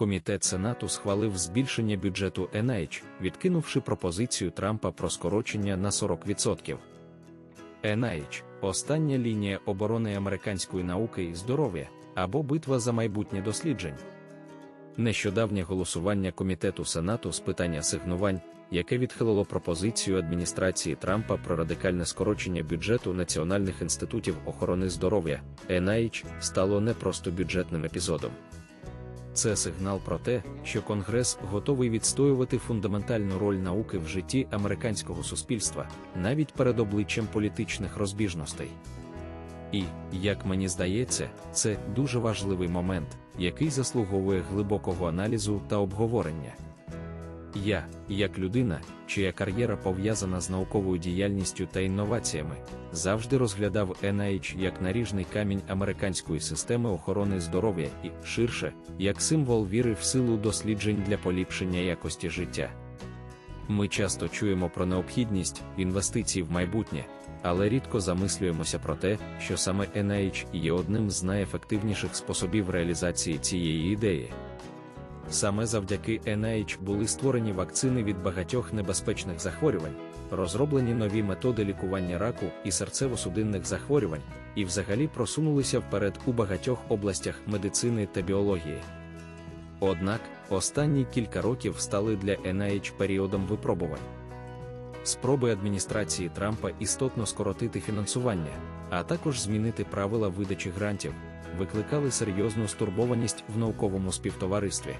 Комітет Сенату схвалив збільшення бюджету NIH, відкинувши пропозицію Трампа про скорочення на 40%. NIH – остання лінія оборони американської науки і здоров'я або битва за майбутнє досліджень. Нещодавнє голосування Комітету Сенату з питання асигнувань, яке відхилило пропозицію адміністрації Трампа про радикальне скорочення бюджету Національних інститутів охорони здоров'я, NIH, стало не просто бюджетним епізодом. Це сигнал про те, що Конгрес готовий відстоювати фундаментальну роль науки в житті американського суспільства, навіть перед обличчям політичних розбіжностей. І, як мені здається, це дуже важливий момент, який заслуговує глибокого аналізу та обговорення. Я, як людина, чия кар'єра пов'язана з науковою діяльністю та інноваціями, завжди розглядав NIH як наріжний камінь американської системи охорони здоров'я і, ширше, як символ віри в силу досліджень для поліпшення якості життя. Ми часто чуємо про необхідність інвестицій в майбутнє, але рідко замислюємося про те, що саме NIH є одним з найефективніших способів реалізації цієї ідеї. Саме завдяки NIH були створені вакцини від багатьох небезпечних захворювань, розроблені нові методи лікування раку і серцево-судинних захворювань, і взагалі просунулися вперед у багатьох областях медицини та біології. Однак, останні кілька років стали для NIH періодом випробувань. Спроби адміністрації Трампа істотно скоротити фінансування, а також змінити правила видачі грантів, викликали серйозну стурбованість в науковому співтоваристві.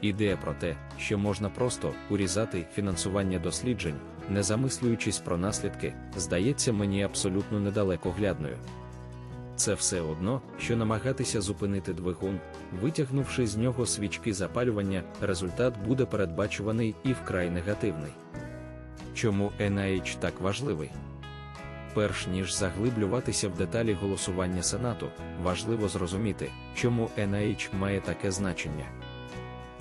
Ідея про те, що можна просто урізати фінансування досліджень, не замислюючись про наслідки, здається мені абсолютно недалекоглядною. Це все одно, що намагатися зупинити двигун, витягнувши з нього свічки запалювання, результат буде передбачуваний і вкрай негативний. Чому NIH так важливий? Перш ніж заглиблюватися в деталі голосування Сенату, важливо зрозуміти, чому NIH має таке значення.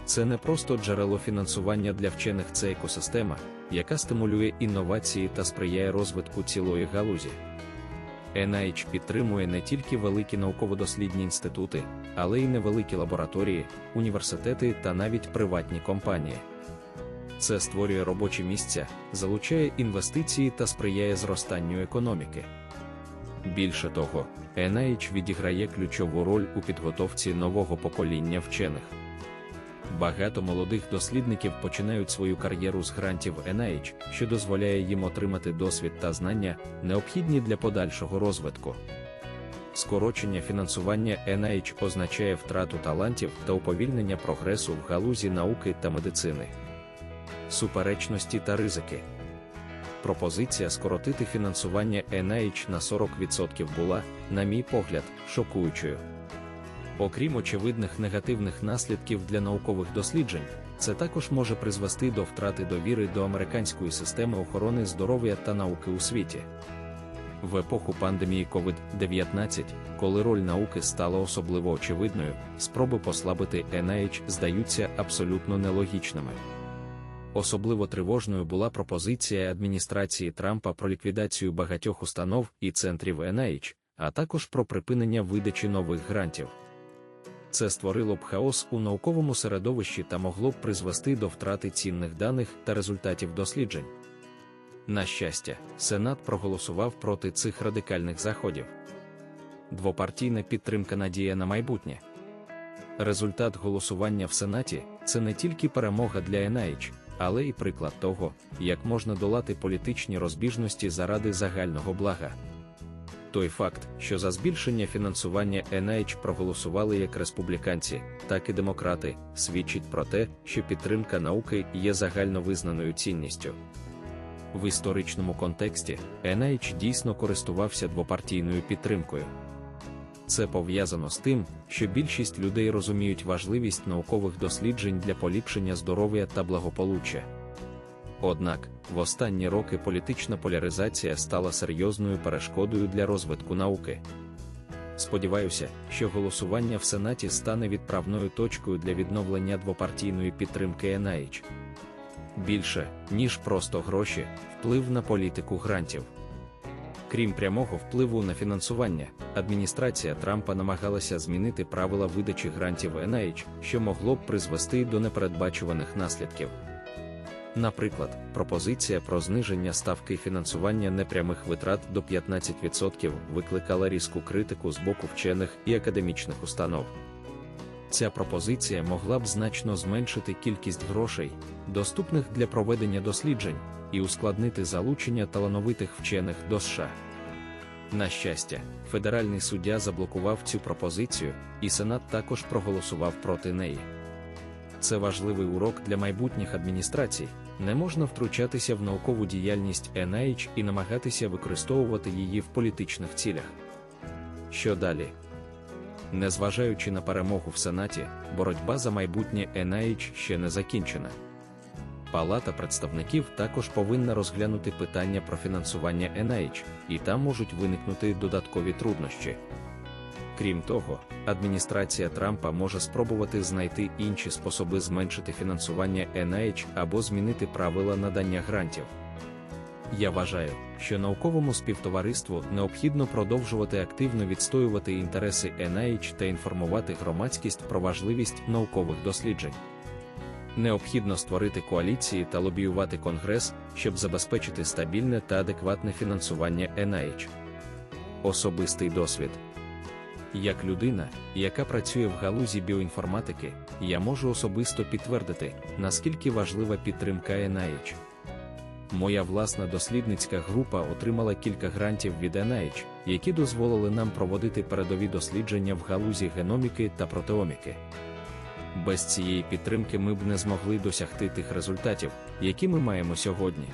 Це не просто джерело фінансування для вчених, це екосистема, яка стимулює інновації та сприяє розвитку цілої галузі. NIH підтримує не тільки великі науково-дослідні інститути, але й невеликі лабораторії, університети та навіть приватні компанії. Це створює робочі місця, залучає інвестиції та сприяє зростанню економіки. Більше того, NIH відіграє ключову роль у підготовці нового покоління вчених. Багато молодих дослідників починають свою кар'єру з грантів NIH, що дозволяє їм отримати досвід та знання, необхідні для подальшого розвитку. Скорочення фінансування NIH означає втрату талантів та уповільнення прогресу в галузі науки та медицини. Суперечності та ризики. Пропозиція скоротити фінансування NIH на 40% була, на мій погляд, шокуючою. Окрім очевидних негативних наслідків для наукових досліджень, це також може призвести до втрати довіри до американської системи охорони здоров'я та науки у світі. В епоху пандемії COVID-19, коли роль науки стала особливо очевидною, спроби послабити NIH здаються абсолютно нелогічними. Особливо тривожною була пропозиція адміністрації Трампа про ліквідацію багатьох установ і центрів NIH, а також про припинення видачі нових грантів. Це створило б хаос у науковому середовищі та могло б призвести до втрати цінних даних та результатів досліджень. На щастя, Сенат проголосував проти цих радикальних заходів. Двопартійна підтримка надія на майбутнє. Результат голосування в Сенаті це не тільки перемога для NIH, але й приклад того, як можна долати політичні розбіжності заради загального блага. Той факт, що за збільшення фінансування NIH проголосували як республіканці, так і демократи, свідчить про те, що підтримка науки є загальновизнаною цінністю. В історичному контексті NIH дійсно користувався двопартійною підтримкою. Це пов'язано з тим, що більшість людей розуміють важливість наукових досліджень для поліпшення здоров'я та благополуччя. Однак, в останні роки політична поляризація стала серйозною перешкодою для розвитку науки. Сподіваюся, що голосування в Сенаті стане відправною точкою для відновлення двопартійної підтримки NIH. Більше, ніж просто гроші, вплив на політику грантів. Крім прямого впливу на фінансування, адміністрація Трампа намагалася змінити правила видачі грантів NIH, що могло б призвести до непередбачуваних наслідків. Наприклад, пропозиція про зниження ставки фінансування непрямих витрат до 15% викликала різку критику з боку вчених і академічних установ. Ця пропозиція могла б значно зменшити кількість грошей, доступних для проведення досліджень, і ускладнити залучення талановитих вчених до США. На щастя, федеральний суддя заблокував цю пропозицію, і Сенат також проголосував проти неї. Це важливий урок для майбутніх адміністрацій. Не можна втручатися в наукову діяльність NIH і намагатися використовувати її в політичних цілях. Що далі? Незважаючи на перемогу в Сенаті, боротьба за майбутнє NIH ще не закінчена. Палата представників також повинна розглянути питання про фінансування NIH, і там можуть виникнути додаткові труднощі. Крім того, адміністрація Трампа може спробувати знайти інші способи зменшити фінансування NIH або змінити правила надання грантів. Я вважаю, що науковому співтовариству необхідно продовжувати активно відстоювати інтереси NIH та інформувати громадськість про важливість наукових досліджень. Необхідно створити коаліції та лобіювати Конгрес, щоб забезпечити стабільне та адекватне фінансування NIH. Особистий досвід. Як людина, яка працює в галузі біоінформатики, я можу особисто підтвердити, наскільки важлива підтримка NIH. Моя власна дослідницька група отримала кілька грантів від NIH, які дозволили нам проводити передові дослідження в галузі геноміки та протеоміки. Без цієї підтримки ми б не змогли досягти тих результатів, які ми маємо сьогодні.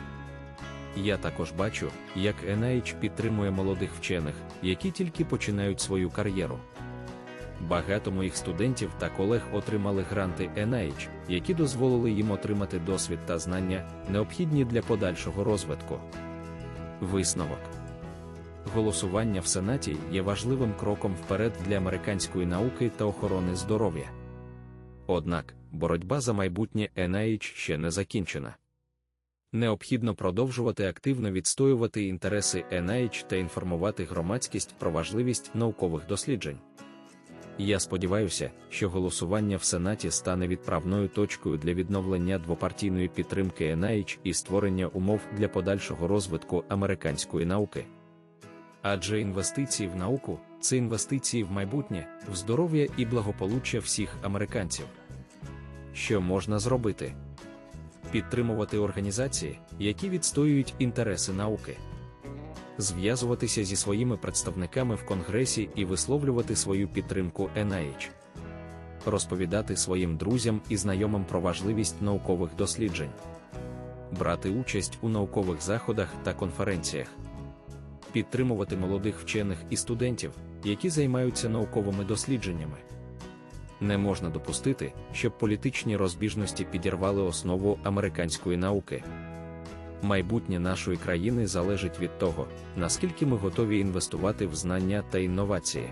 Я також бачу, як NIH підтримує молодих вчених, які тільки починають свою кар'єру. Багато моїх студентів та колег отримали гранти NIH, які дозволили їм отримати досвід та знання, необхідні для подальшого розвитку. Висновок голосування в Сенаті є важливим кроком вперед для американської науки та охорони здоров'я. Однак, боротьба за майбутнє NIH ще не закінчена. Необхідно продовжувати активно відстоювати інтереси NIH та інформувати громадськість про важливість наукових досліджень. Я сподіваюся, що голосування в Сенаті стане відправною точкою для відновлення двопартійної підтримки NIH і створення умов для подальшого розвитку американської науки. Адже інвестиції в науку це інвестиції в майбутнє, в здоров'я і благополуччя всіх американців. Що можна зробити? Підтримувати організації, які відстоюють інтереси науки, зв'язуватися зі своїми представниками в Конгресі і висловлювати свою підтримку NIH. розповідати своїм друзям і знайомим про важливість наукових досліджень, брати участь у наукових заходах та конференціях, підтримувати молодих вчених і студентів, які займаються науковими дослідженнями. Не можна допустити, щоб політичні розбіжності підірвали основу американської науки. Майбутнє нашої країни залежить від того, наскільки ми готові інвестувати в знання та інновації.